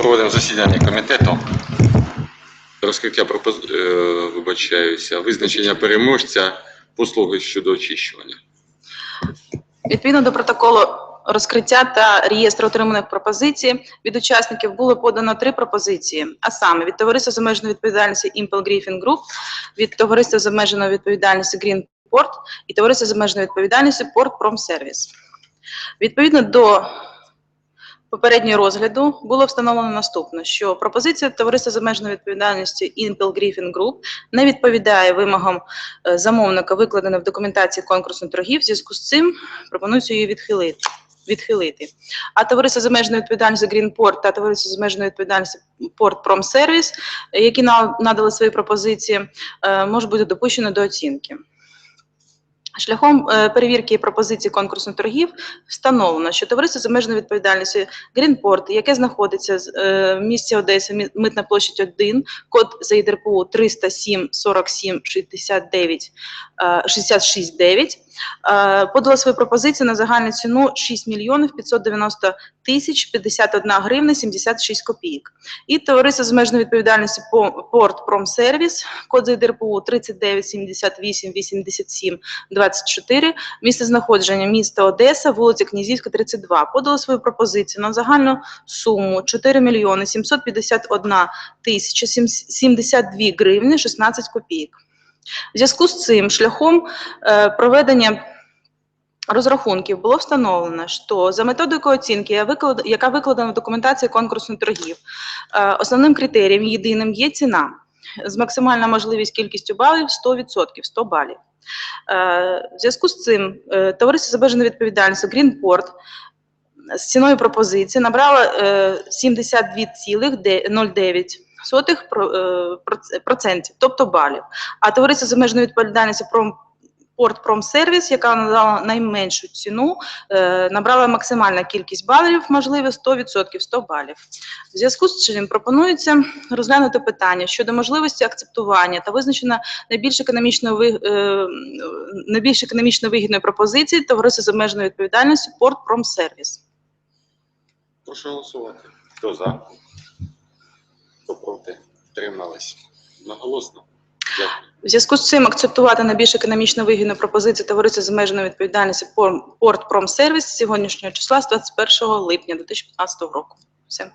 проводимо засідання комітету. Розкриття пропоз... е, вибачаюся, визначення переможця послуги щодо очищування. Відповідно до протоколу розкриття та реєстру отриманих пропозицій від учасників було подано три пропозиції, а саме від товариства з обмеженою відповідальністю Impel Griffin Group, від товариства з обмеженою відповідальністю Greenport і товариства з обмеженою відповідальністю Port Prom Service. Відповідно до попереднього розгляду було встановлено наступне, що пропозиція товариства з обмеженою відповідальністю Impel Griffin Group не відповідає вимогам е, замовника, викладених в документації конкурсних торгів. В зв'язку з цим пропонується її відхилити. Відхилити. А товариство з обмеженою відповідальністю Greenport та товариство з обмеженою відповідальністю Port Prom Service, які на- надали свої пропозиції, е, можуть бути допущені до оцінки. Шляхом е, перевірки пропозицій конкурсних торгів встановлено, що товариство з обмеженою відповідальністю Грінпорт, яке знаходиться е, в місті Одеси, митна площадь 1, код за ЄДРПУ 307 47 69 е, 66 9, е, подала свою пропозицію на загальну ціну 6 мільйонів 590 тисяч 51 гривна 76 копійок. І товариство з обмеженою відповідальністю По- Порт Промсервіс, код за ЄДРПУ 39 78 87 24, місце знаходження місто Одеса, вулиця Князівська, 32. Подали свою пропозицію на загальну суму 4 мільйони 751 тисяча 72 гривні 16 копійок. В зв'язку з цим шляхом е, проведення розрахунків було встановлено, що за методикою оцінки, яка викладена в документації конкурсної торгів, е, основним критерієм єдиним є ціна з максимальною можливість кількістю балів 100%, 100 балів. Е, В зв'язку з цим товариство з обмеженою відповідальністю Greenport з ціною пропозиції набрало е, 72,09 сотих про- е, процентів, тобто балів. А товариство з обмеженою відповідальністю Пром Порт Промсервіс, яка надала найменшу ціну, е, набрала максимальна кількість балів, можливо, 100%, 100 балів. В зв'язку з чим пропонується розглянути питання щодо можливості акцептування та визначення найбільш економічно е, найбільш економічно вигідної пропозиції товариства з обмеженою відповідальністю Порт Промсервіс. Прошу голосувати. Хто за? Хто наголосно. Дякую. В зв'язку з цим акцептувати найбільш економічно вигідну пропозицію товариства з обмеженою відповідальністю Порт Промсервіс з сьогоднішнього числа з 21 липня 2015 року. Все.